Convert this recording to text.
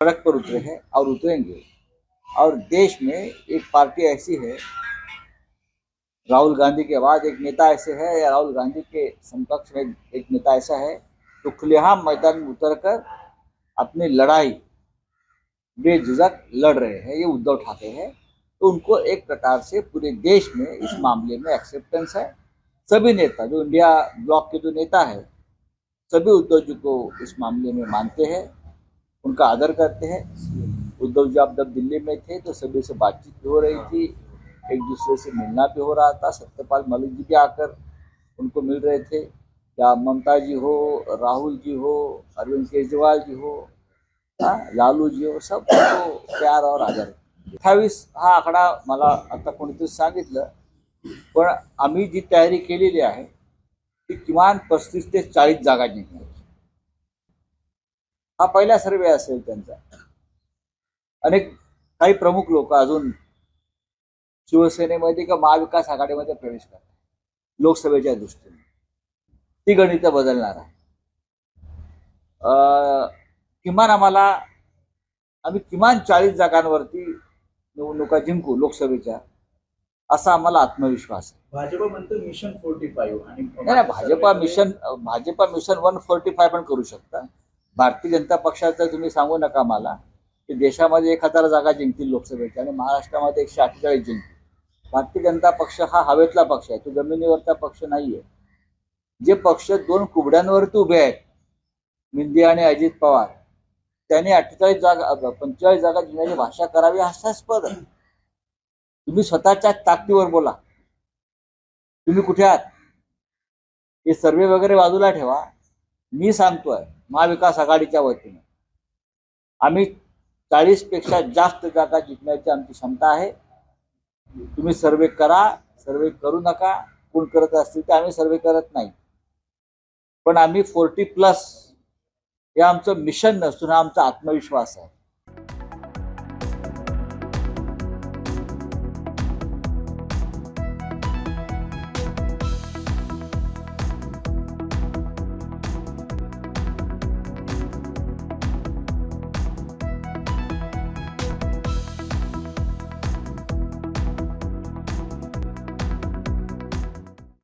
सड़क पर उतरे हैं और उतरेंगे। और देश में एक पार्टी ऐसी है, राहुल गांधी के बाद एक नेता ऐसे है या राहुल गांधी के समकक्ष में एक नेता ऐसा है तो खुलेआम मैदान में उतर कर अपनी लड़ाई, बेझिझक लड़ रहे हैं, ये उद्धव ठाकरे हैं। तो उनको एक प्रकार से पूरे देश में इस मामले में एक्सेप्टेंस है। सभी नेता, जो इंडिया ब्लॉक के जो नेता है, सभी उद्धव जी को इस मामले में मानते हैं। उनका आदर करते हैं। उद्धव जी आप जब दिल्ली में थे तो सभी से बातचीत भी हो रही थी। एक दूसरे से मिलना भी हो रहा था। सत्यपाल मलिक जी भी आकर उनको मिल रहे थे। या ममता जी हो राहुल जी हो अरविंद केजरीवाल जी हो लालू जी हो सब उनको प्यार और आदर। अठ्ठावीस हा आकडा मला आता कोणीतरी सांगितलं पण आम्ही जी तयारी केलेली आहे ती किमान पस्तीस ते चाळीस जागा जिंकणार हा पहिला सर्वे असेल त्यांचा. अनेक काही प्रमुख लोक अजून शिवसेनेमध्ये किंवा महाविकास आघाडीमध्ये प्रवेश करतात. लोकसभेच्या दृष्टीने. ती गणितं बदलणार आहे अं, किमान आम्हाला आम्ही किमान चाळीस जागांवरती निवडणुका जिंकू लोकसभेच्या असा आम्हाला आत्मविश्वास आहे. भाजप म्हणतं मिशन फोर्टी फाईव्ह आणि Bhajpa mission Bhajpa mission one forty five पण करू शकता. भारतीय जनता पक्षाचं तुम्ही सांगू नका मला की देशामध्ये एक हजार जागा जिंकतील लोकसभेच्या आणि महाराष्ट्रामध्ये एकशे अठ्ठेचाळीस जिंकतील. भारतीय जनता पक्ष हा हवेतला पक्ष आहे तो जमिनीवरचा पक्ष नाहीये. जे पक्ष दोन कुबड्यांवरती उभे आहेत मिंदी आणि अजित पवार त्यांनी अठ्ठेचाळीस जागा पंचेचाळीस जागा जिंकण्याची भाषा करावी हास्यास्पद आहे. तुम्ही स्वतःच्या ताकदीवर बोला. तुम्ही कुठे आहात? हे सर्वे वगैरे बाजूला ठेवा. मी सांगतोय महाविकास आघाडीच्या वतीने. आम्ही चाळीसपेक्षा जास्त जागा जिंकण्याची आमची क्षमता आहे. तुम्ही सर्वे करा सर्वे करू नका कोण करत असतील ते आम्ही सर्वे करत नाही. पण आम्ही फोर्टी प्लस हे आमचं मिशन नसून हा आमचा आत्मविश्वास आहे.